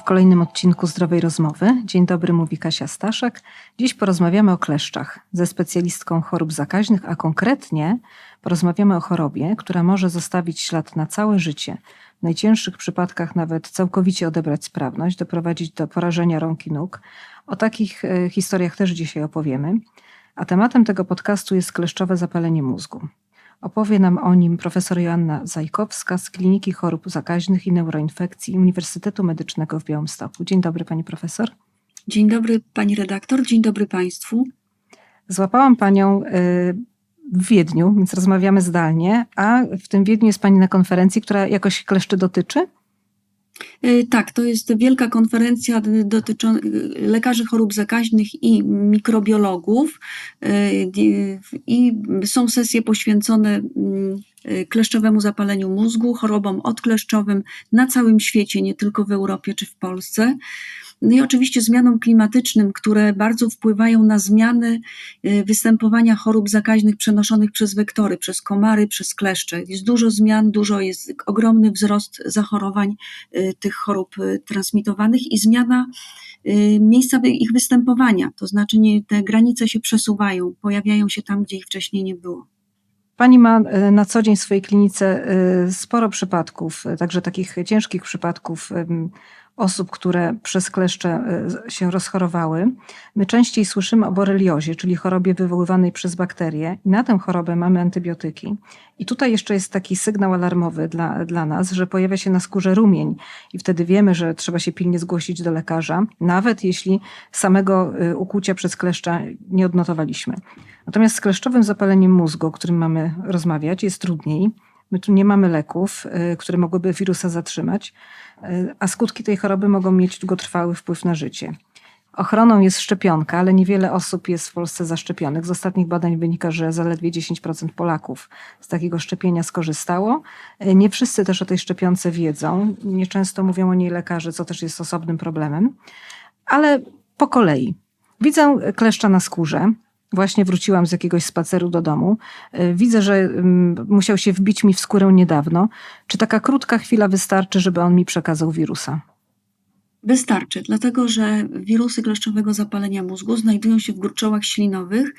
w kolejnym odcinku Zdrowej Rozmowy. Dzień dobry, mówi Kasia Staszek. Dziś porozmawiamy o kleszczach ze specjalistką chorób zakaźnych, a konkretnie porozmawiamy o chorobie, która może zostawić ślad na całe życie. W najcięższych przypadkach nawet całkowicie odebrać sprawność, doprowadzić do porażenia rąk i nóg. O takich e, historiach też dzisiaj opowiemy. A tematem tego podcastu jest kleszczowe zapalenie mózgu. Opowie nam o nim profesor Joanna Zajkowska z Kliniki Chorób Zakaźnych i Neuroinfekcji Uniwersytetu Medycznego w Białymstoku. Dzień dobry pani profesor. Dzień dobry pani redaktor, dzień dobry państwu. Złapałam panią y, w Wiedniu, więc rozmawiamy zdalnie, a w tym Wiedniu jest pani na konferencji, która jakoś kleszczy dotyczy? Y, tak, to jest wielka konferencja dotycząca lekarzy chorób zakaźnych i mikrobiologów y, i są sesje poświęcone mm, kleszczowemu zapaleniu mózgu, chorobom odkleszczowym na całym świecie, nie tylko w Europie czy w Polsce. No i oczywiście zmianom klimatycznym, które bardzo wpływają na zmiany y, występowania chorób zakaźnych przenoszonych przez wektory, przez komary, przez kleszcze. Jest dużo zmian, dużo jest ogromny wzrost zachorowań y, tych chorób y, transmitowanych i zmiana miejsca ich występowania. To znaczy nie, te granice się przesuwają, pojawiają się tam, gdzie ich wcześniej nie było. Pani ma na co dzień w swojej klinice sporo przypadków, także takich ciężkich przypadków osób, które przez kleszcze y, się rozchorowały, my częściej słyszymy o boreliozie, czyli chorobie wywoływanej przez bakterie i na tę chorobę mamy antybiotyki. I tutaj jeszcze jest taki sygnał alarmowy dla, dla nas, że pojawia się na skórze rumień i wtedy wiemy, że trzeba się pilnie zgłosić do lekarza, nawet jeśli samego y, ukłucia przez kleszcza nie odnotowaliśmy. Natomiast z kleszczowym zapaleniem mózgu, o którym mamy rozmawiać, jest trudniej. My tu nie mamy leków, y, które mogłyby wirusa zatrzymać, y, a skutki tej choroby mogą mieć długotrwały wpływ na życie. Ochroną jest szczepionka, ale niewiele osób jest w Polsce zaszczepionych. Z ostatnich badań wynika, że zaledwie 10% Polaków z takiego szczepienia skorzystało. Y, nie wszyscy też o tej szczepionce wiedzą. Nieczęsto mówią o niej lekarze, co też jest osobnym problemem. Ale po kolei. Widzę kleszcza na skórze, Właśnie wróciłam z jakiegoś spaceru do domu. E, widzę, że mm, musiał się wbić mi w skórę niedawno. Czy taka krótka chwila wystarczy, żeby on mi przekazał wirusa? Wystarczy, dlatego że wirusy kleszczowego zapalenia mózgu znajdują się w gruczołach ślinowych.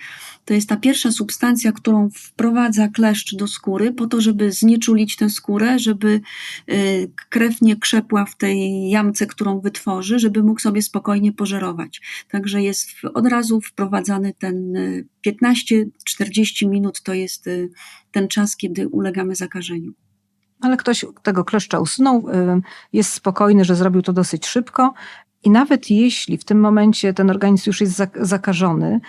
To jest ta pierwsza substancja, którą wprowadza kleszcz do skóry, po to, żeby znieczulić tę skórę, żeby y, krew nie krzepła w tej jamce, którą wytworzy, żeby mógł sobie spokojnie pożerować. Także jest od razu wprowadzany ten 15-40 y, minut to jest y, ten czas, kiedy ulegamy zakażeniu ale ktoś tego kleszcza usunął, y, jest spokojny, że zrobił to dosyć szybko. I nawet jeśli w tym momencie ten organizm już jest zakażony,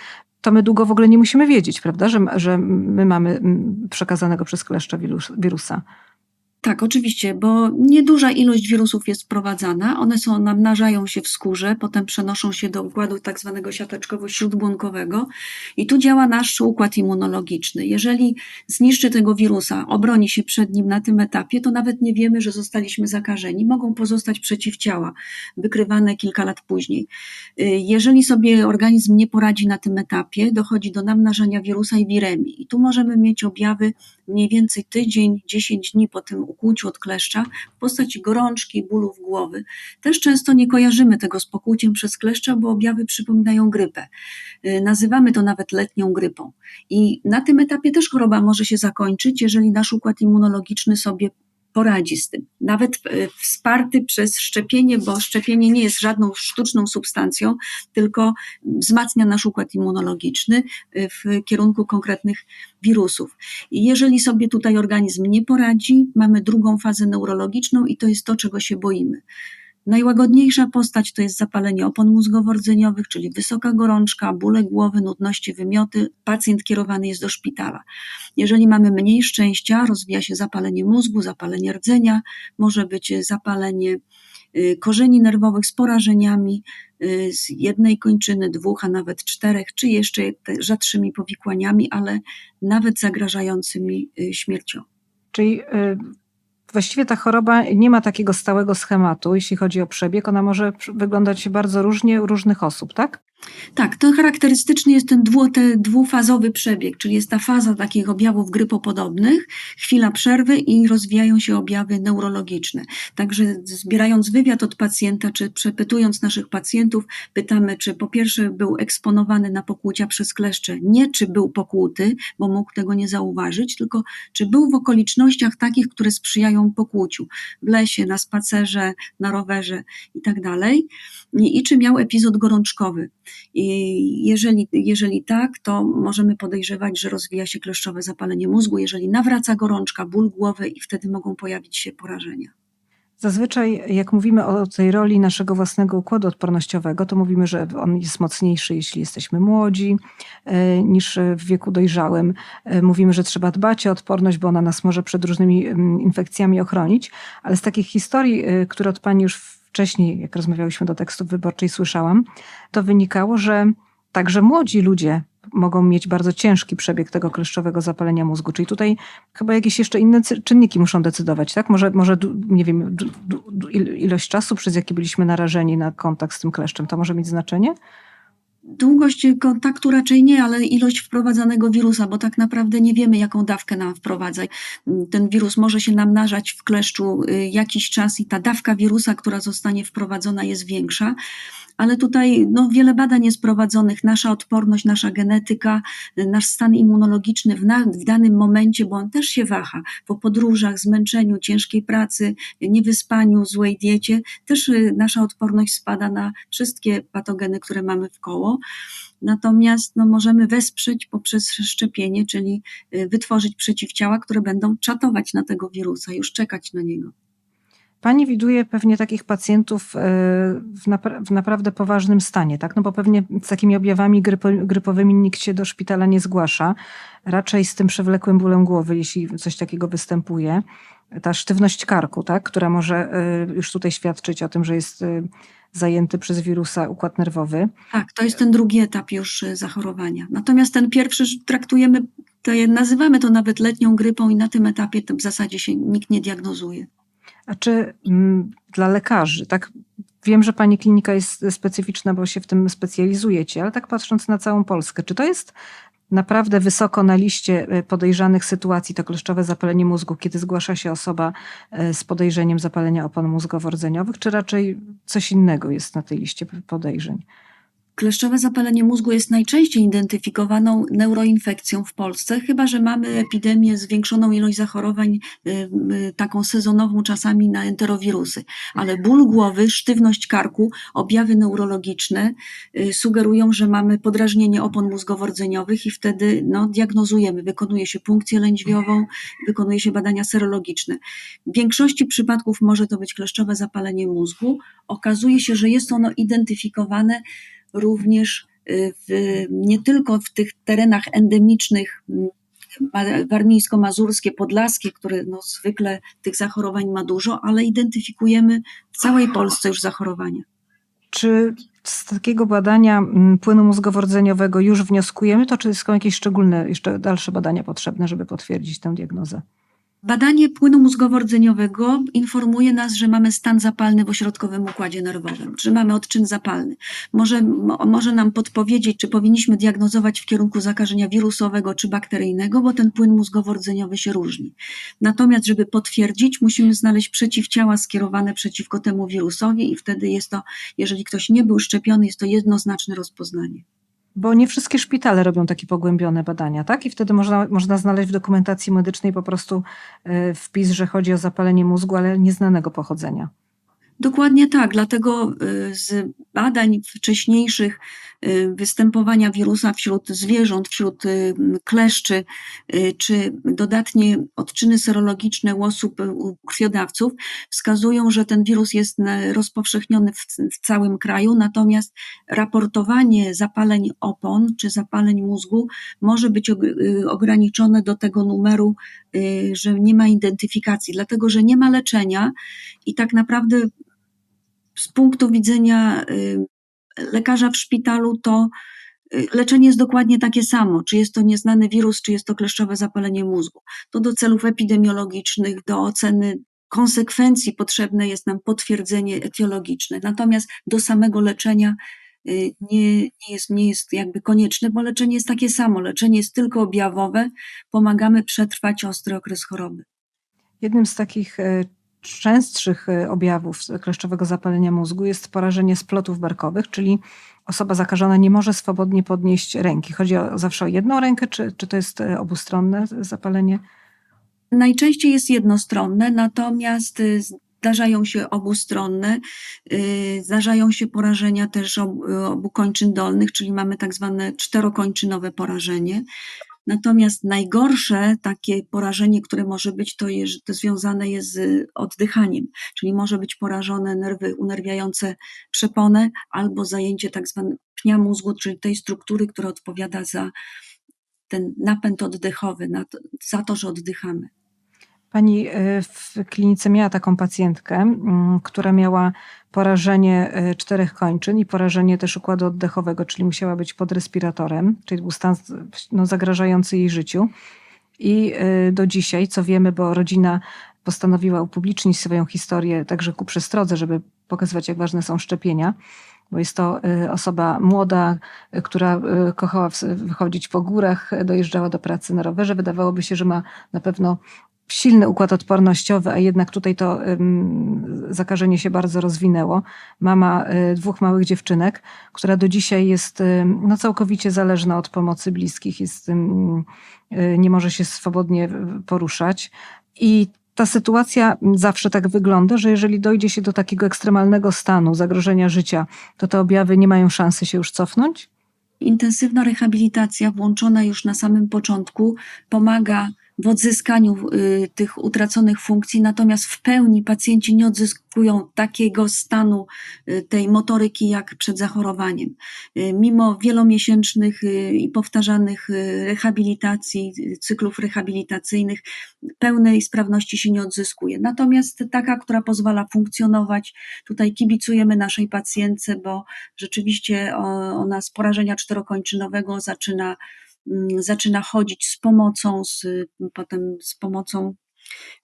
to my długo w ogóle nie musimy wiedzieć, prawda, że, że my mamy mm, przekazanego przez kleszcza wirusa. Tak, oczywiście, bo nieduża ilość wirusów jest wprowadzana. One są, namnażają się w skórze, potem przenoszą się do układu tak zwanego siateczkowo-śródbłonkowego i tu działa nasz układ immunologiczny. Jeżeli zniszczy tego wirusa, obroni się przed nim na tym etapie, to nawet nie wiemy, że zostaliśmy zakażeni. Mogą pozostać przeciwciała, wykrywane kilka lat później. Y, jeżeli sobie organizm nie poradzi na tym etapie, dochodzi do namnażania wirusa i wiremii. I tu możemy mieć objawy mniej więcej tydzień, 10 dni po tym ukłuciu od kleszcza w postaci gorączki, bólów głowy. Też często nie kojarzymy tego z pokłuciem przez kleszcza, bo objawy przypominają grypę. Y, nazywamy to nawet letnią grypą. I na tym etapie też choroba może się zakończyć, jeżeli nasz układ immunologiczny sobie poradzi z tym. Nawet e, wsparty przez szczepienie, bo szczepienie nie jest żadną sztuczną substancją, tylko wzmacnia nasz układ immunologiczny e, w kierunku konkretnych wirusów. I jeżeli sobie tutaj organizm nie poradzi, mamy drugą fazę neurologiczną i to jest to, czego się boimy. Najłagodniejsza postać to jest zapalenie opon mózgowo-rdzeniowych, czyli wysoka gorączka, bóle głowy, nudności, wymioty. Pacjent kierowany jest do szpitala. Jeżeli mamy mniej szczęścia, rozwija się zapalenie mózgu, zapalenie rdzenia, może być zapalenie y, korzeni nerwowych z porażeniami y, z jednej kończyny, dwóch, a nawet czterech, czy jeszcze rzadszymi powikłaniami, ale nawet zagrażającymi śmiercią. Czyli Właściwie ta choroba nie ma takiego stałego schematu, jeśli chodzi o przebieg. Ona może wyglądać bardzo różnie u różnych osób, tak? Tak, to charakterystyczny jest ten dwu, te dwufazowy przebieg, czyli jest ta faza takich objawów grypopodobnych, chwila przerwy i rozwijają się objawy neurologiczne. Także zbierając wywiad od pacjenta, czy przepytując naszych pacjentów, pytamy, czy po pierwsze był eksponowany na pokłucia przez kleszcze, nie czy był pokłuty, bo mógł tego nie zauważyć, tylko czy był w okolicznościach takich, które sprzyjają pokłuciu, w lesie, na spacerze, na rowerze i tak i czy miał epizod gorączkowy. I jeżeli, jeżeli tak, to możemy podejrzewać, że rozwija się kleszczowe zapalenie mózgu. Jeżeli nawraca gorączka, ból głowy i wtedy mogą pojawić się porażenia. Zazwyczaj, jak mówimy o tej roli naszego własnego układu odpornościowego, to mówimy, że on jest mocniejszy, jeśli jesteśmy młodzi, e, niż w wieku dojrzałym. E, Mówimy, że trzeba dbać o odporność, bo ona nas może przed różnymi mm, infekcjami ochronić. Ale z takich historii, e, które od Pani już wcześniej, jak rozmawiałyśmy do tekstów wyborczej, słyszałam, to wynikało, że także młodzi ludzie mogą mieć bardzo ciężki przebieg tego kleszczowego zapalenia mózgu. Czyli tutaj chyba jakieś jeszcze inne czynniki muszą decydować, tak? Może, może nie wiem, ilość czasu, przez jaki byliśmy narażeni na kontakt z tym kleszczem, to może mieć znaczenie? Długość kontaktu raczej nie, ale ilość wprowadzanego wirusa, bo tak naprawdę nie wiemy, jaką dawkę nam wprowadza. Ten wirus może się namnażać w kleszczu y, jakiś czas i ta dawka wirusa, która zostanie wprowadzona, jest większa. Ale tutaj no, wiele badań jest prowadzonych. Nasza odporność, nasza genetyka, y, nasz stan immunologiczny w, na, w danym momencie, bo on też się waha po podróżach, zmęczeniu, ciężkiej pracy, niewyspaniu, złej diecie, też y, nasza odporność spada na wszystkie patogeny, które mamy w koło. Natomiast no, możemy wesprzeć poprzez szczepienie, czyli y, wytworzyć przeciwciała, które będą czatować na tego wirusa, już czekać na niego. Pani widuje pewnie takich pacjentów e, w, napra- w naprawdę poważnym stanie, tak? No bo pewnie z takimi objawami grypo- grypowymi nikt się do szpitala nie zgłasza. Raczej z tym przewlekłym bólem głowy, jeśli coś takiego występuje. Ta sztywność karku, tak? Która może e, już tutaj świadczyć o tym, że jest e, zajęty przez wirusa układ nerwowy. Tak, to jest ten drugi etap już zachorowania. Natomiast ten pierwszy traktujemy, to nazywamy to nawet letnią grypą i na tym etapie w zasadzie się nikt nie diagnozuje. A czy mm, dla lekarzy, tak? Wiem, że pani klinika jest specyficzna, bo się w tym specjalizujecie, ale tak patrząc na całą Polskę, czy to jest naprawdę wysoko na liście e, podejrzanych sytuacji to kleszczowe zapalenie mózgu, kiedy zgłasza się osoba e, z podejrzeniem zapalenia opon mózgowo-rdzeniowych, czy raczej coś innego jest na tej liście podejrzeń? Kleszczowe zapalenie mózgu jest najczęściej identyfikowaną neuroinfekcją w Polsce, chyba że mamy epidemię, zwiększoną ilość zachorowań, y, taką sezonową czasami na enterowirusy. Ale ból głowy, sztywność karku, objawy neurologiczne y, sugerują, że mamy podrażnienie opon mózgowo-rdzeniowych i wtedy no, diagnozujemy, wykonuje się punkcję lędźwiową, wykonuje się badania serologiczne. W większości przypadków może to być kleszczowe zapalenie mózgu. Okazuje się, że jest ono identyfikowane również y, w, nie tylko w tych terenach endemicznych ma- warmińsko-mazurskie, podlaskie, które no zwykle tych zachorowań ma dużo, ale identyfikujemy w całej Polsce już zachorowania. Czy z takiego badania płynu mózgowo-rdzeniowego już wnioskujemy to, czy są jakieś szczególne, jeszcze dalsze badania potrzebne, żeby potwierdzić tę diagnozę? Badanie płynu mózgowo-rdzeniowego informuje nas, że mamy stan zapalny w ośrodkowym układzie nerwowym, że mamy odczyn zapalny. Może, mo, może nam podpowiedzieć, czy powinniśmy diagnozować w kierunku zakażenia wirusowego czy bakteryjnego, bo ten płyn mózgowo-rdzeniowy się różni. Natomiast, żeby potwierdzić, musimy znaleźć przeciwciała skierowane przeciwko temu wirusowi i wtedy jest to, jeżeli ktoś nie był szczepiony, jest to jednoznaczne rozpoznanie. Bo nie wszystkie szpitale robią takie pogłębione badania, tak? I wtedy można, można znaleźć w dokumentacji medycznej po prostu e, wpis, że chodzi o zapalenie mózgu, ale nieznanego pochodzenia. Dokładnie tak, dlatego y, z badań wcześniejszych występowania wirusa wśród zwierząt, wśród y, kleszczy, y, czy dodatnie odczyny serologiczne u osób, y, u krwiodawców wskazują, że ten wirus jest rozpowszechniony w, w całym kraju, natomiast raportowanie zapaleń opon czy zapaleń mózgu może być og- y, ograniczone do tego numeru, y, że nie ma identyfikacji, dlatego że nie ma leczenia i tak naprawdę z punktu widzenia y, lekarza w szpitalu, to y, leczenie jest dokładnie takie samo. Czy jest to nieznany wirus, czy jest to kleszczowe zapalenie mózgu. To do celów epidemiologicznych, do oceny konsekwencji potrzebne jest nam potwierdzenie etiologiczne. Natomiast do samego leczenia y, nie, nie, jest, nie jest jakby konieczne, bo leczenie jest takie samo. Leczenie jest tylko objawowe, pomagamy przetrwać ostry okres choroby. Jednym z takich e, częstszych e, objawów kleszczowego zapalenia mózgu jest porażenie splotów barkowych, czyli osoba zakażona nie może swobodnie podnieść ręki. Chodzi o, zawsze o jedną rękę, czy, czy to jest e, obustronne zapalenie? Najczęściej jest jednostronne, natomiast y, zdarzają się obustronne, y, zdarzają się porażenia też obu kończyn dolnych, czyli mamy tak zwane czterokończynowe porażenie. Natomiast najgorsze takie porażenie, które może być, to, jest, to związane jest z oddychaniem, czyli może być porażone nerwy unerwiające przeponę albo zajęcie tak zwane pnia mózgu, czyli tej struktury, która odpowiada za ten napęd oddechowy, za to, że oddychamy. Pani e, w klinice miała taką pacjentkę, mm, która miała porażenie e, czterech kończyn i porażenie też układu oddechowego, czyli musiała być pod respiratorem, czyli był stan no, zagrażający jej życiu. I e, do dzisiaj, co wiemy, bo rodzina postanowiła upublicznić swoją historię także ku przestrodze, żeby pokazywać, jak ważne są szczepienia, bo jest to osoba młoda, która kochała wychodzić po górach, dojeżdżała do pracy na rowerze. Wydawałoby się, że ma na pewno silny układ odpornościowy, a jednak tutaj to zakażenie się bardzo rozwinęło. Mama y, dwóch małych dziewczynek, która do dzisiaj jest no, całkowicie zależna od pomocy bliskich, jest, y, nie może się swobodnie poruszać. I ta sytuacja zawsze tak wygląda, że jeżeli dojdzie się do takiego ekstremalnego stanu zagrożenia życia, to te objawy nie mają szansy się już cofnąć? Intensywna rehabilitacja włączona już na samym początku pomaga w odzyskaniu y, tych utraconych funkcji, natomiast w pełni pacjenci nie odzyskują takiego stanu y, tej motoryki jak przed zachorowaniem. Y, mimo wielomiesięcznych i powtarzanych rehabilitacji, cyklów rehabilitacyjnych, pełnej sprawności się nie odzyskuje. Natomiast taka, która pozwala funkcjonować, tutaj kibicujemy naszej pacjentce, bo rzeczywiście ona z porażenia czterokończynowego zaczyna zaczyna chodzić z pomocą, z, potem z pomocą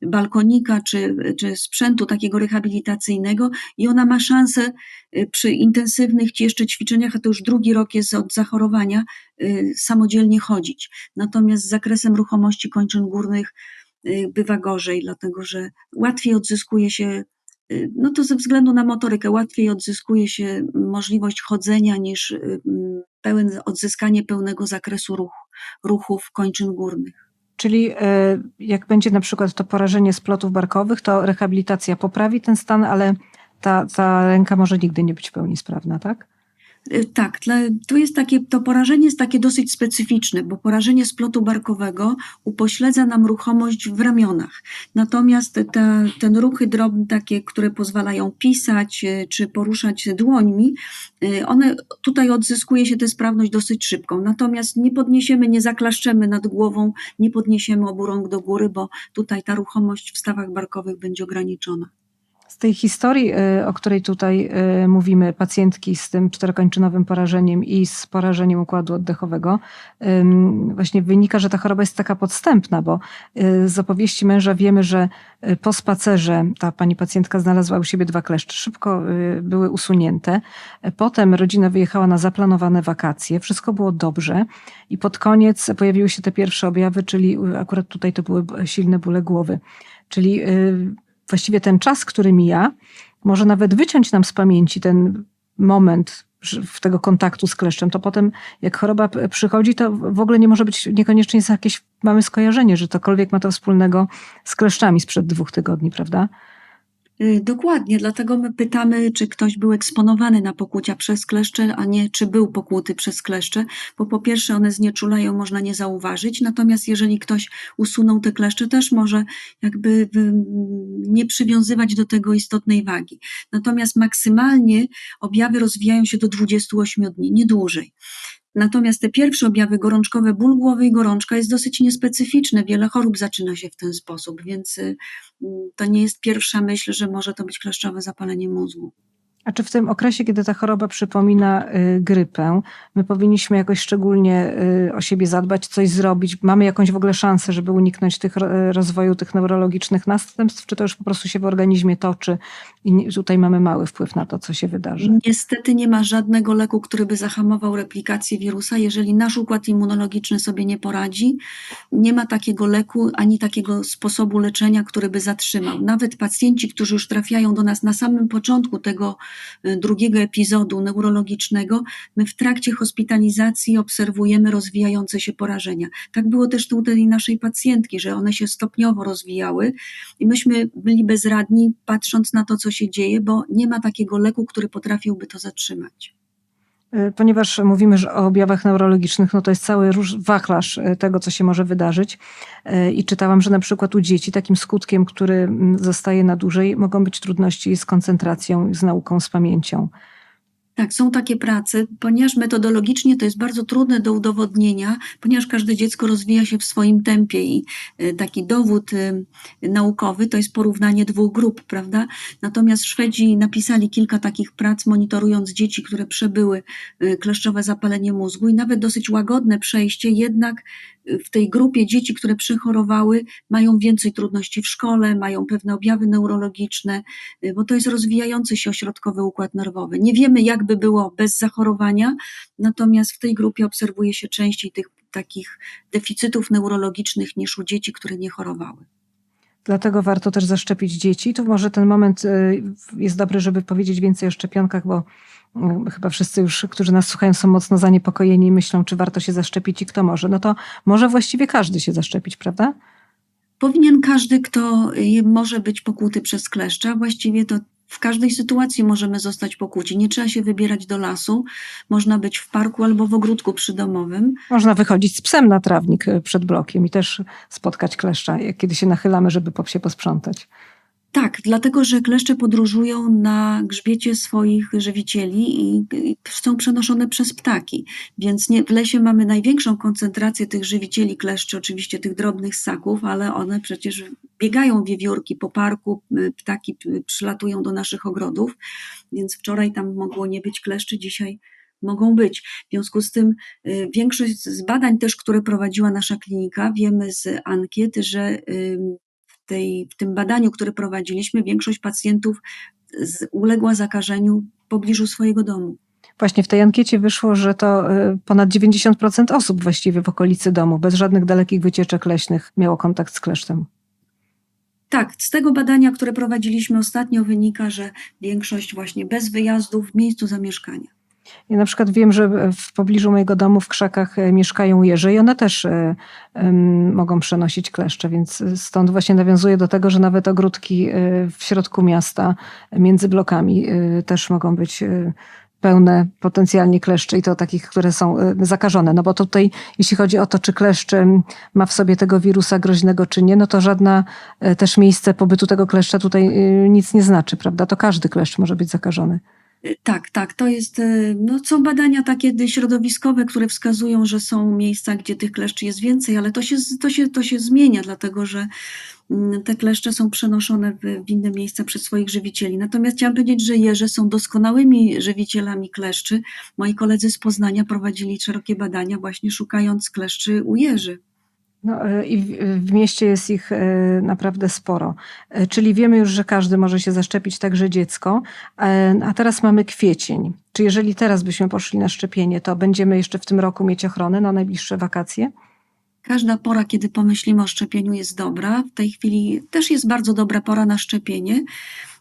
balkonika czy, czy sprzętu takiego rehabilitacyjnego i ona ma szansę y, przy intensywnych jeszcze ćwiczeniach, a to już drugi rok jest od zachorowania, y, samodzielnie chodzić. Natomiast z zakresem ruchomości kończyn górnych y, bywa gorzej, dlatego że łatwiej odzyskuje się no to ze względu na motorykę łatwiej odzyskuje się możliwość chodzenia niż pełen, odzyskanie pełnego zakresu ruchu, ruchów kończyn górnych. Czyli e, jak będzie na przykład to porażenie splotów barkowych, to rehabilitacja poprawi ten stan, ale ta, ta ręka może nigdy nie być w pełni sprawna, tak? Y, tak, tu jest takie, to porażenie jest takie dosyć specyficzne, bo porażenie splotu barkowego upośledza nam ruchomość w ramionach. Natomiast te, ten ruchy drobne, takie, które pozwalają pisać y, czy poruszać dłońmi, y, one tutaj odzyskuje się tę sprawność dosyć szybko. Natomiast nie podniesiemy, nie zaklaszczemy nad głową, nie podniesiemy obu rąk do góry, bo tutaj ta ruchomość w stawach barkowych będzie ograniczona. Tej historii, y, o której tutaj y, mówimy, pacjentki z tym czterokończynowym porażeniem i z porażeniem układu oddechowego, właśnie wynika, że ta choroba jest taka podstępna, bo y, z opowieści męża wiemy, że po spacerze ta pani pacjentka znalazła u siebie dwa kleszcze. Szybko były usunięte. Potem rodzina wyjechała na zaplanowane wakacje. Wszystko było dobrze i pod koniec pojawiły się te pierwsze objawy, czyli akurat tutaj to były silne bóle głowy. Czyli właściwie ten czas, który mija, może nawet wyciąć nam z pamięci ten moment w tego kontaktu z kleszczem, to potem jak choroba przychodzi, to w ogóle nie może być niekoniecznie jest jakieś mamy skojarzenie, że cokolwiek ma to wspólnego z kleszczami sprzed dwóch tygodni, prawda? Y, dokładnie, dlatego my pytamy, czy ktoś był eksponowany na pokłucia przez kleszcze, a nie czy był pokłuty przez kleszcze, bo po pierwsze one znieczulają, można nie zauważyć, natomiast jeżeli ktoś usunął te kleszcze, też może jakby nie przywiązywać do tego istotnej wagi. Natomiast maksymalnie objawy rozwijają się do 28 dni, nie dłużej. Natomiast te pierwsze objawy gorączkowe, ból głowy i gorączka jest dosyć niespecyficzne. Wiele chorób zaczyna się w ten sposób, więc y, to nie jest pierwsza myśl, że może to być kleszczowe zapalenie mózgu. A czy w tym okresie, kiedy ta choroba przypomina y, grypę, my powinniśmy jakoś szczególnie y, o siebie zadbać, coś zrobić? Mamy jakąś w ogóle szansę, żeby uniknąć tych ro- rozwoju tych neurologicznych następstw, czy to już po prostu się w organizmie toczy i tutaj mamy mały wpływ na to, co się wydarzy? Niestety nie ma żadnego leku, który by zahamował replikację wirusa. Jeżeli nasz układ immunologiczny sobie nie poradzi, nie ma takiego leku ani takiego sposobu leczenia, który by zatrzymał. Nawet pacjenci, którzy już trafiają do nas na samym początku tego drugiego epizodu neurologicznego, my w trakcie hospitalizacji obserwujemy rozwijające się porażenia. Tak było też u tej naszej pacjentki, że one się stopniowo rozwijały i myśmy byli bezradni, patrząc na to, co się dzieje, bo nie ma takiego leku, który potrafiłby to zatrzymać. Y, Ponieważ mówimy że o objawach neurologicznych, no to jest cały wachlarz y, tego, co się może wydarzyć. Y, I czytałam, że na przykład u dzieci takim skutkiem, który mm, zostaje na dłużej, mogą być trudności z koncentracją, z nauką, z pamięcią. Tak, są takie prace, ponieważ metodologicznie to jest bardzo trudne do udowodnienia, ponieważ każde dziecko rozwija się w swoim tempie i y, taki dowód y, naukowy to jest porównanie dwóch grup, prawda? Natomiast Szwedzi napisali kilka takich prac, monitorując dzieci, które przebyły y, kleszczowe zapalenie mózgu i nawet dosyć łagodne przejście, jednak w tej grupie dzieci, które przechorowały, mają więcej trudności w szkole, mają pewne objawy neurologiczne, bo to jest rozwijający się ośrodkowy układ nerwowy. Nie wiemy, jak by było bez zachorowania, natomiast w tej grupie obserwuje się częściej tych takich deficytów neurologicznych niż u dzieci, które nie chorowały. Dlatego warto też zaszczepić dzieci. To może ten moment y, jest dobry, żeby powiedzieć więcej o szczepionkach, bo y, chyba wszyscy już, którzy nas słuchają, są mocno zaniepokojeni i myślą, czy warto się zaszczepić i kto może. No to może właściwie każdy się zaszczepić, prawda? Powinien każdy, kto y, może być pokuty przez kleszcza, właściwie to w każdej sytuacji możemy zostać pokuci. Nie trzeba się wybierać do lasu, można być w parku albo w ogródku przydomowym. Można wychodzić z psem na trawnik y, przed blokiem i też spotkać kleszcza, kiedy się nachylamy, żeby pop się posprzątać. Tak, dlatego że kleszcze podróżują na grzbiecie swoich żywicieli i są przenoszone przez ptaki. Więc nie, w lesie mamy największą koncentrację tych żywicieli kleszczy, oczywiście tych drobnych ssaków, ale one przecież biegają wiewiórki po parku, y, ptaki y, przylatują do naszych ogrodów, więc wczoraj tam mogło nie być kleszczy, dzisiaj mogą być. W związku z tym y, większość z badań też, które prowadziła nasza klinika, wiemy z ankiet, że w, tej, w tym badaniu, które prowadziliśmy, większość pacjentów z, uległa zakażeniu w pobliżu swojego domu. Właśnie w tej ankiecie wyszło, że to y, ponad 90% osób właściwie w okolicy domu, bez żadnych dalekich wycieczek leśnych, miało kontakt z kleszczem. Tak, z tego badania, które prowadziliśmy ostatnio, wynika, że większość właśnie bez wyjazdów w miejscu zamieszkania. Ja na przykład wiem, że w pobliżu mojego domu w krzakach e, mieszkają jeże i one też e, mogą przenosić kleszcze, więc stąd właśnie nawiązuję do tego, że nawet ogródki e, w środku miasta między blokami też mogą być pełne potencjalnie kleszczy i to takich, które są zakażone. No bo tutaj, jeśli chodzi o to, czy kleszcz ma w sobie tego wirusa groźnego, czy nie, no to żadna też miejsce pobytu tego kleszcza tutaj nic nie znaczy, prawda? To każdy kleszcz może być zakażony. Y, Tak, tak, to jest, y, no są badania takie środowiskowe, które wskazują, że są miejsca, gdzie tych kleszczy jest więcej, ale to się, to się, to się zmienia, dlatego że mm, te kleszcze są przenoszone w, w inne miejsca przez swoich żywicieli. Natomiast chciałam powiedzieć, że jeże są doskonałymi żywicielami kleszczy. Moi koledzy z Poznania prowadzili szerokie badania właśnie szukając kleszczy u jeży. No e, i w, w mieście jest ich e, naprawdę sporo. E, Czyli wiemy już, że każdy może się zaszczepić, także dziecko. A teraz mamy kwiecień. Czy jeżeli teraz byśmy poszli na szczepienie, to będziemy jeszcze w tym roku mieć ochronę na najbliższe wakacje? Każda pora, kiedy pomyślimy o szczepieniu, jest dobra. W tej chwili też jest bardzo dobra pora na szczepienie,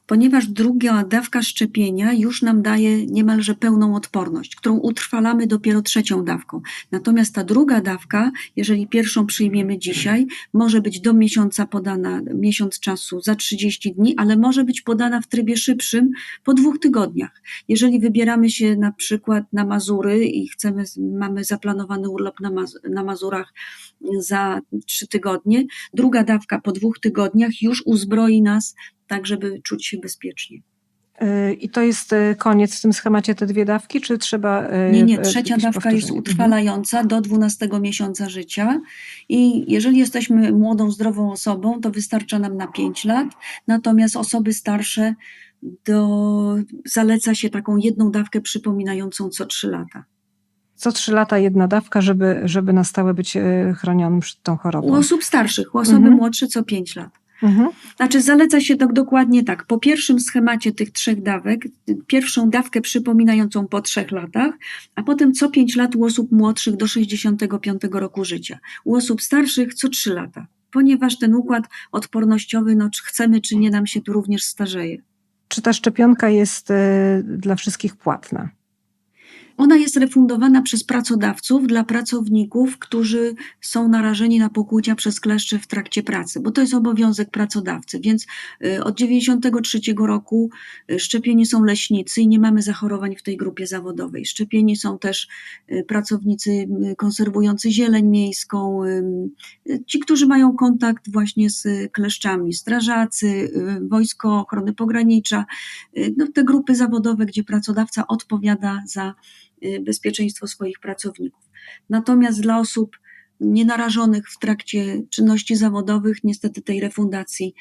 ponieważ druga dawka szczepienia już nam daje niemalże pełną odporność, którą utrwalamy dopiero trzecią dawką. Natomiast ta druga dawka, jeżeli pierwszą przyjmiemy dzisiaj, może być do miesiąca podana, miesiąc czasu za 30 dni, ale może być podana w trybie szybszym po dwóch tygodniach. Jeżeli wybieramy się na przykład na Mazury i chcemy, mamy zaplanowany urlop na, Maz- na Mazurach za trzy tygodnie, druga dawka po dwóch tygodniach już uzbroi nas tak, żeby czuć się bezpiecznie. E, I to jest e, koniec w tym schemacie te dwie dawki, czy trzeba. e, Nie, nie, trzecia dawka jest powtórzenie? utrwalająca do 12 miesiąca życia i jeżeli jesteśmy młodą, zdrową osobą, to wystarcza nam na 5 lat, natomiast osoby starsze do, zaleca się taką jedną dawkę przypominającą co 3 lata. Co trzy lata jedna dawka, żeby, żeby na stałe być chronionym przed tą U chorobą. osób starszych, u osoby Mhm. młodsze co 5 lat. Mhm. Znaczy, zaleca się tak dokładnie tak. Po pierwszym schemacie tych trzech dawek, y, pierwszą dawkę przypominającą po trzech latach, a potem co pięć lat u osób młodszych do 65 roku życia. U osób starszych co trzy lata, ponieważ ten układ odpornościowy, no, czy chcemy, czy nie, nam się tu również starzeje. Czy ta szczepionka jest e, dla wszystkich płatna? Ona jest refundowana przez pracodawców dla pracowników, którzy są narażeni na pokłucia przez kleszcze w trakcie pracy, bo to jest obowiązek pracodawcy. Więc y, od 93 roku y, szczepieni są leśnicy i nie mamy zachorowań w tej grupie zawodowej. Szczepieni są też y, pracownicy konserwujący zieleń miejską, ci, którzy mają kontakt właśnie z kleszczami, strażacy, Wojsko Ochrony Pogranicza, no, te grupy zawodowe, gdzie pracodawca odpowiada za bezpieczeństwo swoich pracowników. Natomiast dla osób nienarażonych w trakcie czynności zawodowych niestety tej refundacji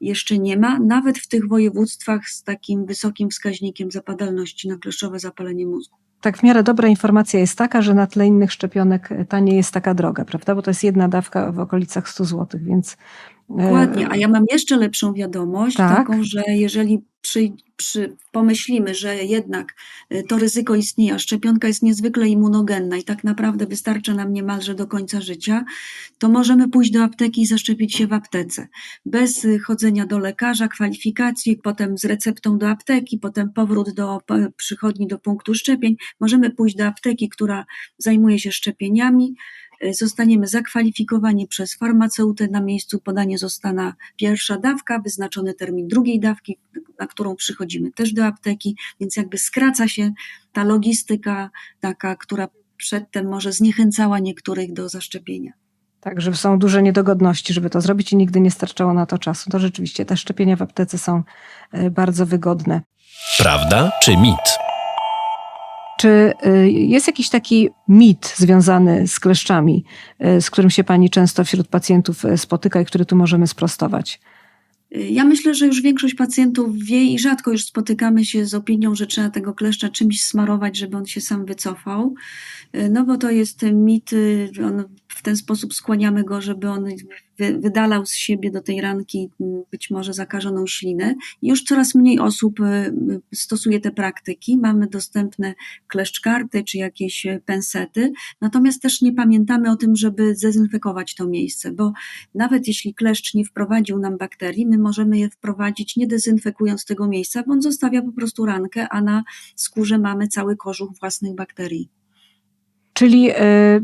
jeszcze nie ma, nawet w tych województwach z takim wysokim wskaźnikiem zapadalności na kleszczowe zapalenie mózgu. Tak w miarę dobra informacja jest taka, że na tle innych szczepionek ta nie jest taka droga, prawda? Bo to jest jedna dawka w okolicach 100 zł, więc... e, Dokładnie, a ja mam jeszcze lepszą wiadomość, Tak. taką, że jeżeli przy, przy, pomyślimy, że jednak y, to ryzyko istnieje, a szczepionka jest niezwykle immunogenna i tak naprawdę wystarcza nam niemalże do końca życia, to możemy pójść do apteki i zaszczepić się w aptece. Bez y, chodzenia do lekarza, kwalifikacji, potem z receptą do apteki, potem powrót do p- przychodni do punktu szczepień. Możemy pójść do apteki, która zajmuje się szczepieniami, zostaniemy zakwalifikowani przez farmaceutę, na miejscu podanie zostana pierwsza dawka, wyznaczony termin drugiej dawki, na którą przychodzimy też do apteki, więc jakby skraca się ta logistyka taka, która przedtem może zniechęcała niektórych do zaszczepienia. Tak, że są duże niedogodności, żeby to zrobić i nigdy nie starczało na to czasu. To rzeczywiście te szczepienia w aptece są e, bardzo wygodne. Prawda czy mit? Czy y, jest jakiś taki mit związany z kleszczami, y, z którym się pani często wśród pacjentów y, spotyka i który tu możemy sprostować? Ja myślę, że już większość pacjentów wie i rzadko już spotykamy się z opinią, że trzeba tego kleszcza czymś smarować, żeby on się sam wycofał. No bo to jest mit, on, w ten sposób skłaniamy go, żeby on wy, wydalał z siebie do tej ranki m, być może zakażoną ślinę. Już coraz mniej osób y, y, stosuje te praktyki. Mamy dostępne kleszczkarty czy jakieś y, pensety. Natomiast też nie pamiętamy o tym, żeby zdezynfekować to miejsce, bo nawet jeśli kleszcz nie wprowadził nam bakterii, my możemy je wprowadzić nie dezynfekując tego miejsca, bo on zostawia po prostu rankę, a na skórze mamy cały kożuch własnych bakterii. Czyli y,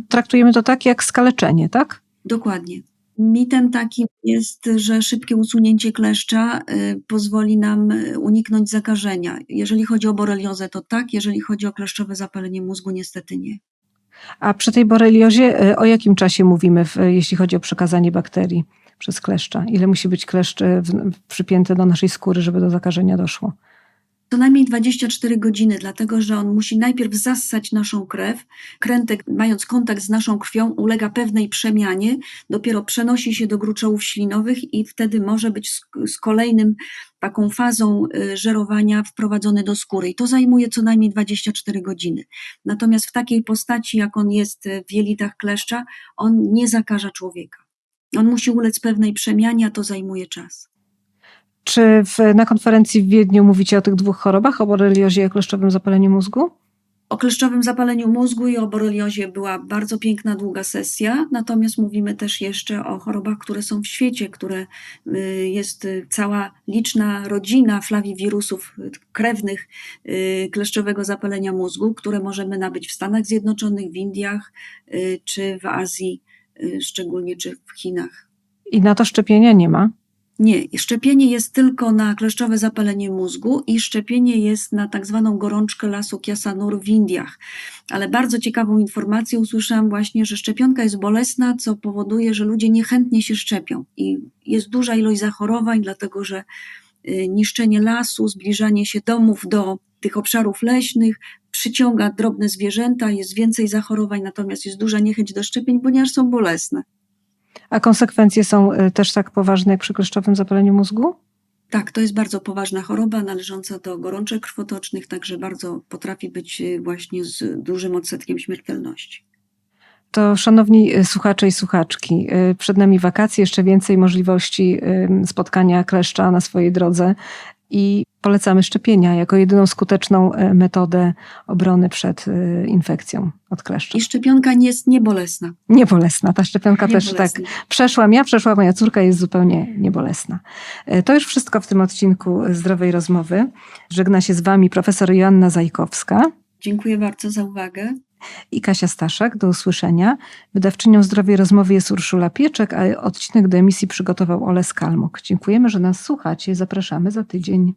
traktujemy to tak jak skaleczenie, tak? Dokładnie. Mitem takim jest, że szybkie usunięcie kleszcza y, pozwoli nam y, uniknąć zakażenia. Jeżeli chodzi o boreliozę, to tak, jeżeli chodzi o kleszczowe zapalenie mózgu, niestety nie. A przy tej boreliozie y, o jakim czasie mówimy, jeśli chodzi o przekazanie bakterii przez kleszcza? Ile musi być kleszcz przypięty do naszej skóry, żeby do zakażenia doszło? Co najmniej 24 godziny, dlatego że on musi najpierw zassać naszą krew. Krętek, mając kontakt z naszą krwią, ulega pewnej przemianie, dopiero przenosi się do gruczołów ślinowych i wtedy może być z, z kolejnym taką fazą y, żerowania wprowadzony do skóry. I to zajmuje co najmniej 24 godziny. Natomiast w takiej postaci, jak on jest y, w jelitach kleszcza, on nie zakaża człowieka. On musi ulec pewnej przemianie, a to zajmuje czas. Czy w, na konferencji w Wiedniu mówicie o tych dwóch chorobach, o boreliozie i o kleszczowym zapaleniu mózgu? O kleszczowym zapaleniu mózgu i o boreliozie była bardzo piękna, długa sesja, natomiast mówimy też jeszcze o chorobach, które są w świecie, które y, jest y, cała liczna rodzina flawiwirusów y, krewnych kleszczowego zapalenia mózgu, które możemy nabyć w Stanach Zjednoczonych, w Indiach czy w Azji, szczególnie czy w Chinach. I na to szczepienia nie ma. Nie, szczepienie jest tylko na kleszczowe zapalenie mózgu i szczepienie jest na tak zwaną gorączkę lasu Kiasanur w Indiach. Ale bardzo ciekawą informację usłyszałam właśnie, że szczepionka jest bolesna, co powoduje, że ludzie niechętnie się szczepią. I jest duża ilość zachorowań, dlatego że y, niszczenie lasu, zbliżanie się domów do tych obszarów leśnych przyciąga drobne zwierzęta, jest więcej zachorowań, natomiast jest duża niechęć do szczepień, ponieważ są bolesne. A konsekwencje są y, też tak poważne jak przy kleszczowym zapaleniu mózgu? Tak, to jest bardzo poważna choroba należąca do gorączek krwotocznych, także bardzo potrafi być y, właśnie z dużym odsetkiem śmiertelności. To szanowni y, słuchacze i słuchaczki, przed nami wakacje, jeszcze więcej możliwości spotkania kleszcza na swojej drodze i polecamy szczepienia jako jedyną skuteczną y, metodę obrony przed y, infekcją od kleszcza. I szczepionka nie jest niebolesna. Niebolesna, ta szczepionka też tak Niebolesna. przeszłam ja, przeszła moja córka, jest zupełnie niebolesna. E, To już wszystko w tym odcinku Zdrowej Rozmowy. Żegna się z Wami profesor Joanna Zajkowska Dziękuję bardzo za uwagę. I Kasia Staszak. Do usłyszenia. Wydawczynią Zdrowej Rozmowy jest Urszula Pieczek, a odcinek do emisji przygotował Ole Skalmuk. Dziękujemy, że nas słuchacie. Zapraszamy za tydzień.